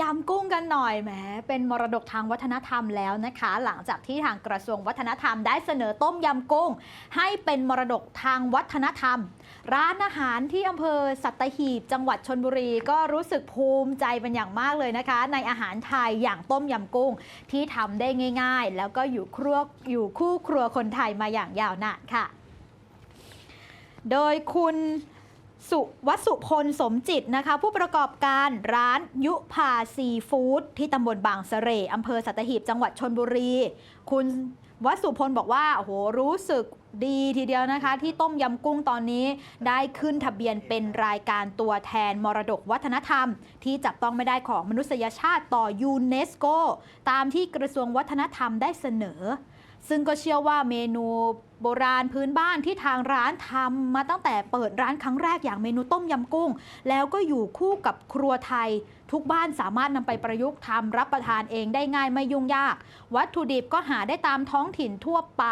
ยำกุ้งกันหน่อยแหมเป็นมรดกทางวัฒนธรรมแล้วนะคะ หลังจากที่ทางกระทรวงวัฒนธรรมได้เสนอต้มยำกุ้ง ให้เป็นมรดกทางวัฒนธรรม ร้านอาหารที่อำเภอสัตหีบ จังหวัดชนบุรีก็รู้สึกภูมิใจเป็นอย่างมากเลยนะคะ ในอาหารไทยอย่างต้มยำกุ้งที่ทำได้ง่าย ๆ แล้วก็อยู่ครัวอยู่คู่ครัวคนไทยมาอย่างยาวนานค่ะ โดยคุณ สุวัสุพลสมจิตนะคะ ผู้ประกอบการร้านยุพาซีฟู้ดที่ตำบลบางเสร่อำเภอสัตหีบจังหวัดชนบุรี คุณ วัสุพลบอกว่าโอ้โหรู้สึกดีทีเดียวนะคะ ที่ต้มยำกุ้งตอนนี้ได้ขึ้นทะเบียนเป็นรายการตัวแทนมรดกวัฒนธรรม ที่จับต้องไม่ได้ของมนุษยชาติต่อยูเนสโก ตามที่กระทรวงวัฒนธรรมได้เสนอ ซึ่งก็เชื่อว่าเมนูโบราณพื้นบ้านที่ทางร้านทำมาตั้งแต่เปิดร้านครั้งแรกอย่างเมนูต้มยำกุ้ง แล้วก็อยู่คู่กับครัวไทย ทุกบ้านสามารถนำไปประยุกต์ทำรับประทานเองได้ง่ายไม่ยุ่งยาก วัตถุดิบก็หาได้ตามท้องถิ่นทั่วไป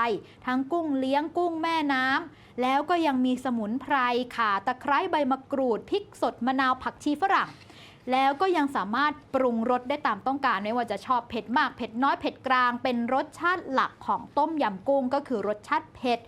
ทั้งกุ้งเลี้ยงกุ้งแม่น้ำแล้วก็ยังมีสมุนไพรข่าตะไคร้ใบมะกรูดพริกสดมะนาวผักชีฝรั่งแล้วก็ยังสามารถปรุงรสได้ตามต้องการไม่ว่าจะชอบเผ็ดมากเผ็ดน้อยเผ็ดกลาง เป็นรสชาติหลักของต้มยำกุ้งก็คือรสชาติเผ็ด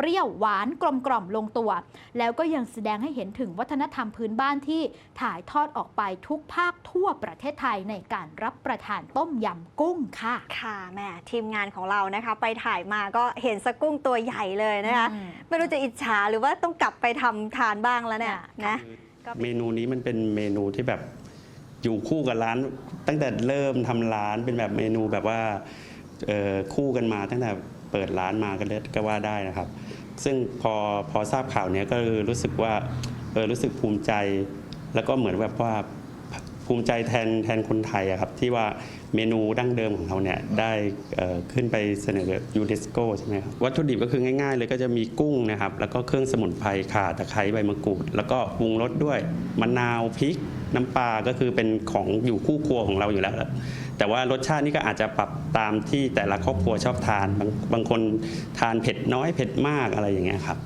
ปรี้ยวหวานกลมกล่อมลงตัว แล้วก็ยังแสดงให้เห็นถึงวัฒนธรรมพื้นบ้านที่ถ่ายทอดออกไปทุกภาคทั่วประเทศไทยในการรับประทานต้มยำกุ้งค่ะ ค่ะแหม่ทีมงานของเรานะคะ ไปถ่ายมาก็เห็นสกุ้งตัวใหญ่เลยนะคะอืมไม่รู้จะอิจฉาหรือว่าต้องกลับไปทำทานบ้างแล้วเนี่ยค่ะนะคือเมนูนี้มันเป็นเมนูที่แบบอยู่คู่กับร้าน ตั้งแต่เริ่มทำร้านเป็นแบบเมนูแบบว่าเอ่อคู่กันมาตั้งแต่ เปิดร้านมาก็เลยก็ว่าได้นะครับ ซึ่งพอพอทราบข่าวเนี้ยก็รู้สึกว่าเออรู้สึกภูมิใจ แล้วก็เหมือนแบบว่าภูมิใจแทนแทนคนไทยอะครับที่ว่าเมนูดั้งเดิมของเราเนี่ยได้ขึ้นไปเสนอยูเนสโกใช่ไหมครับวัตถุดิบก็คือง่ายๆ เลยก็จะมีกุ้งนะครับ แล้วก็เครื่องสมุนไพรข่าตะไคร้ใบมะกรูด แล้วก็ปรุงรสด้วยมะนาวพริกน้ำปลาก็คือเป็นของอยู่คู่ครัวของเราอยู่แล้ว แต่ว่ารสชาตินี่ก็อาจจะปรับ ตามที่แต่ละครอบครัวชอบทานบางบางคนทานเผ็ดน้อยเผ็ดมากอะไรอย่างเงี้ยครับ